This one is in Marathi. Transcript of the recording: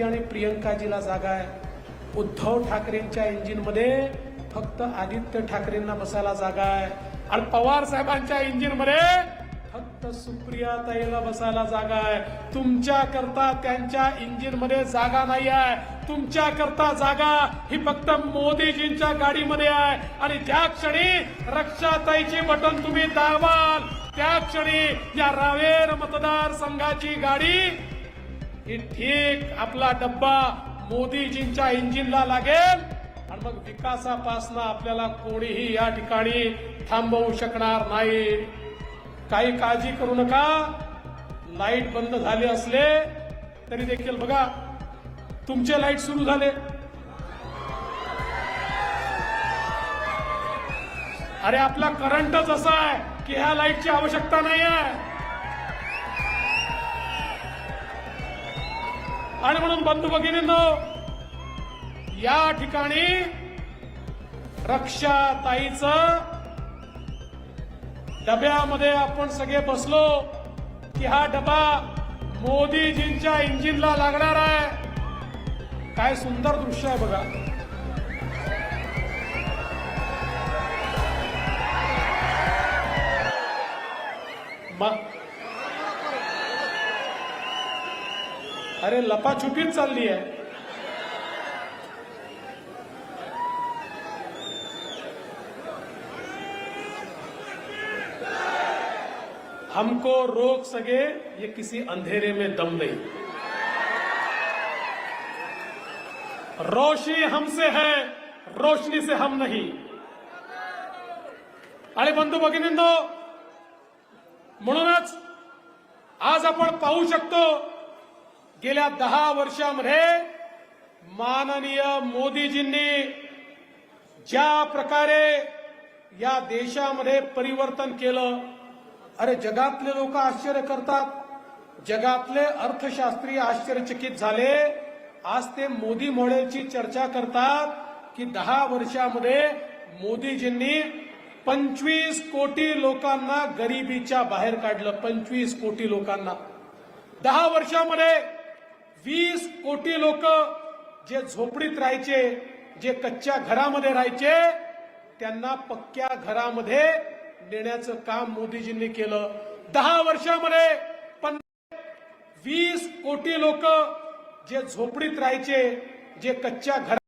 प्रियंकाजी आणि प्रियंकाजीला जागा आहे. उद्धव ठाकरेंच्या इंजिनमध्ये फक्त आदित्य ठाकरेंना बसायला जागा आहे. आणि पवार साहेबांच्या इंजिनमध्ये फक्त सुप्रिया ताईला बसायला जागा आहे. तुमच्या करता त्यांच्या इंजिनमध्ये जागा नाही आहे. तुमच्या करता जागा ही फक्त मोदीजींच्या गाडीमध्ये आहे. आणि ज्या क्षणी रक्षाताईची बटन तुम्ही दाबाल त्या क्षणी या रावेर मतदारसंघाची गाडी की ठीक आपला डब्बा मोदीजींच्या इंजिनला लागेल आणि मग विकासापासनं आपल्याला कोणीही या ठिकाणी थांबवू शकणार नाही. काही काळजी करू नका. लाइट बंद झाले असले तरी देखील बघा तुमचे लाइट सुरू झाले. अरे आपला करंटच असा आहे की ह्या लाईटची आवश्यकता नाही आहे आणि म्हणून बंधू भगिनींनो या ठिकाणी रक्षाताईचं डब्यामध्ये आपण सगळे बसलो की हा डबा मोदीजींच्या इंजिनला लागणार आहे. काय सुंदर दृश्य आहे बघा. म- अरे लपाछुपीच चालली आहे. हमको रोक सके ये किसी अंधेरे में दम नहीं। रोशनी हमसे है रोशनी से हम नहीं। आणि बंधू भगिनींनो म्हणूनच आज आपण पाहू शकतो गेल्या दहा वर्षामध्ये माननीय मोदीजींनी ज्या प्रकारे या देशामध्ये परिवर्तन केलं अरे जगातले लोक आश्चर्य करतात. जगातले अर्थशास्त्री आश्चर्यचकित झाले. आज ते मोदी मॉडेलची चर्चा करतात की दहा वर्षामध्ये मोदीजींनी पंचवीस कोटी लोकांना गरिबीच्या बाहेर काढलं. पंचवीस कोटी लोकांना. दहा वर्षामध्ये वीस कोटी लोक जे झोपडीत राहायचे जे कच्च्या घरामध्ये राहायचे त्यांना पक्क्या घरामध्ये नेण्याचं काम मोदीजींनी केलं. दहा वर्षामध्ये पण वीस कोटी लोक जे झोपडीत राहायचे जे कच्च्या घरा